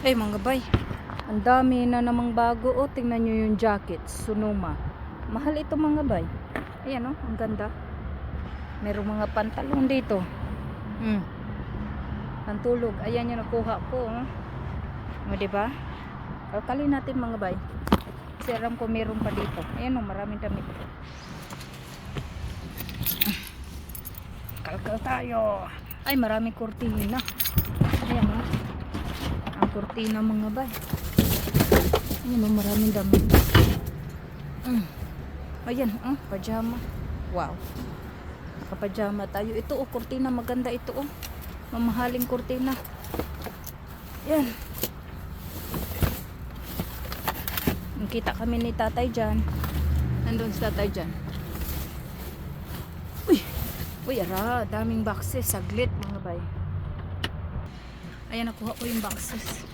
Ay mga bay, ang dami na namang bago. O, tingnan nyo yung jacket, Sonoma. Mahal ito mga bay. Ayan o, ang ganda. Merong mga pantalon dito. Hmm. Pantulog. Ayan yung nakuha ko. Oh. O, diba? Kalkalin natin mga bay. Kasi alam ko meron pa dito. Ayan o, maraming damit. Kalkal tayo. Ay, maraming kurtina. Kurtina mga bay. Ayan o, maraming damit. Mm. Ayan, oh, pajama. Wow. Kapajama tayo. Ito oh, kurtina maganda ito oh. Mamahaling kurtina. Yan. Kita kami ni tatay dyan. Nandun si tatay dyan. Uy! Uy, ara, daming boxes. Saglit mga bay. Ayan, nakuha ko yung boxes.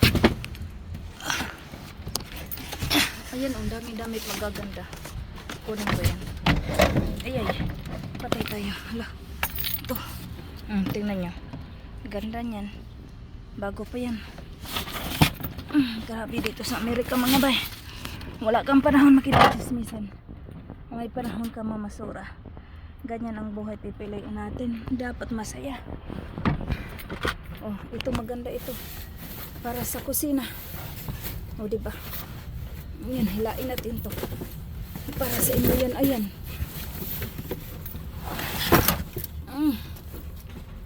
Ayan, ang daming damit magaganda. Kunin ko yan. Ay, ay. Patay tayo. Hala. Ito. Hmm, tingnan nyo. Ganda niyan. Bago pa yan. Hmm, grabe dito sa Amerika mga bay. Wala kang panahon makita-chismisan. May panahon ka mamasura. Ganyan ang buhay pipiliin natin. Dapat masaya. Oh, ito maganda ito. Para sa kusina. O, di ba? Ayan, hilain natin to. Para sa inyo yan, ayan. Mm.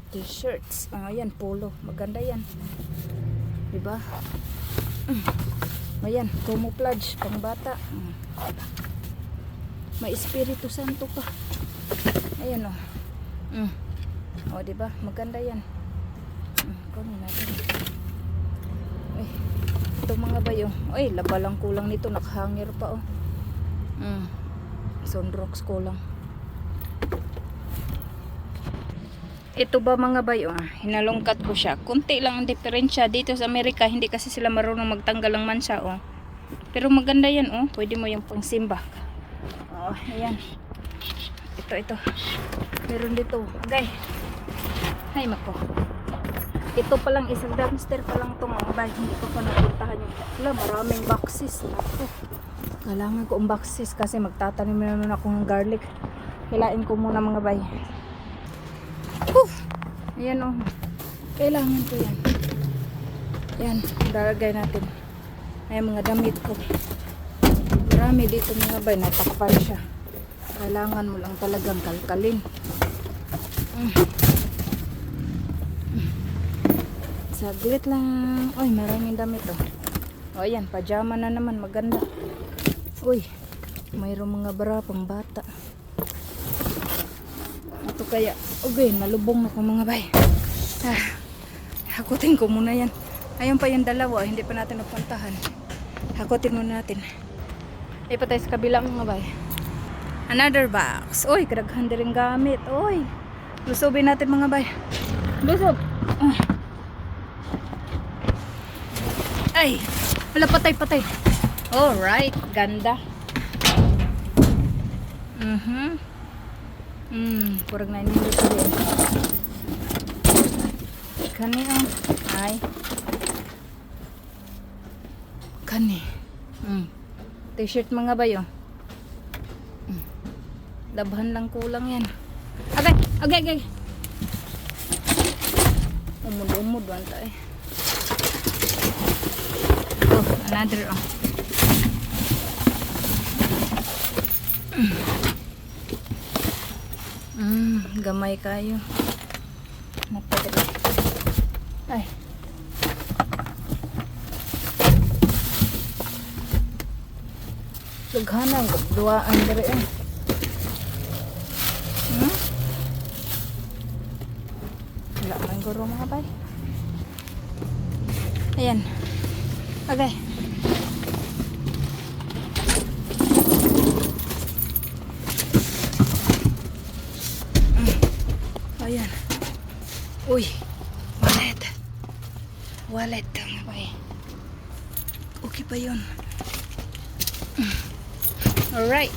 T-shirts. Ah, ayan, polo. Maganda yan. Diba? Mm. Ayan, camouflage, pang bata. Mm. May Espiritu Santo pa. Ayan. Oh. Mm. O, diba? Maganda yan. Kunin natin. Ay, ito mga bayo. Ay, laba lang kulang nito. Nakahangir pa oh. Mm. Sunrocks kulang. Ito ba mga bayo, ah, hinalungkat ko siya. Kunti lang ang diferensya dito sa Amerika. Hindi kasi sila marunong magtanggal ng mansa, oh. Pero maganda yan, oh. Pwede mo yung pangsimba. Oh, ayan. Ito, ito. Meron dito. Agay. Ay, mako. Ito pa lang, isang dumpster pa lang itong mga bag. Hindi ko pa napuntahan yung... Wala, maraming boxes. Ako. Kailangan ko ang boxes kasi magtatanim na naman ako ng garlic. Hilain ko muna mga bay. Whew! Ayan oh. Kailangan ko yan. Yan, daragay natin. Ayan mga damit ko. Marami dito mga bay. Natakpan siya. Kailangan mo lang talagang kalkalin. Mm. Saglit lang. Uy, maraming damit oh. O ayan, pajama na naman. Maganda. Uy, mayroong mga bra pang bata. Ito kaya, okay, nalubong na ko mga bay. Ah, hakutin ko muna yan. Ayun pa yung dalawa, hindi pa natin napuntahan. Hakutin muna natin. Ay pa tayo sa kabila mga bay. Another box. Uy, kadaghan din gamit. Uy, lusubin natin mga bay. Lusob. Ah. Ay, wala patay patay. Alright, ganda. Mhm. Mm, kurang na nindot ko din. Kani ang ay. Kani. Mm. T-shirt mga bayo. Mm. Labhan lang kulang yan. Agay, agay, agay. Umud-umud wanta eh. Oh, another oh. Mm, gamay kayo. Napadali. Ay. Lughanang duwaan dere eh. Hmm? Wala man guro mga bay. Ayan. Okay. Ayan. Uy. Wallet. Wallet. Eh. Okay pa yun. Mm. Alright.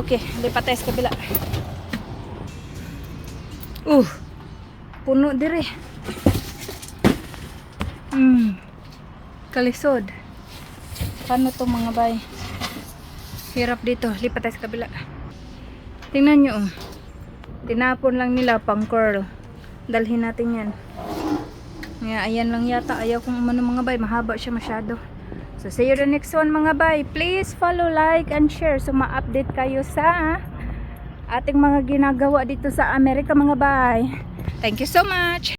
Okay. Lipat tayo sa kabila. Uh. Puno dire. Hmm. Kalisod. Paano to mga bay? Hirap dito. Lipat tayo sa kabila. Tingnan nyo. oh. Tinapon lang nila pang curl. Dalhin natin yan. Nga, ayan lang yata. Ayaw kong umano mga bay. Mahaba siya masyado. So, see you the next one mga bay. Please follow, like, and share. So, ma-update kayo sa ating mga ginagawa dito sa Amerika mga bay. Thank you so much.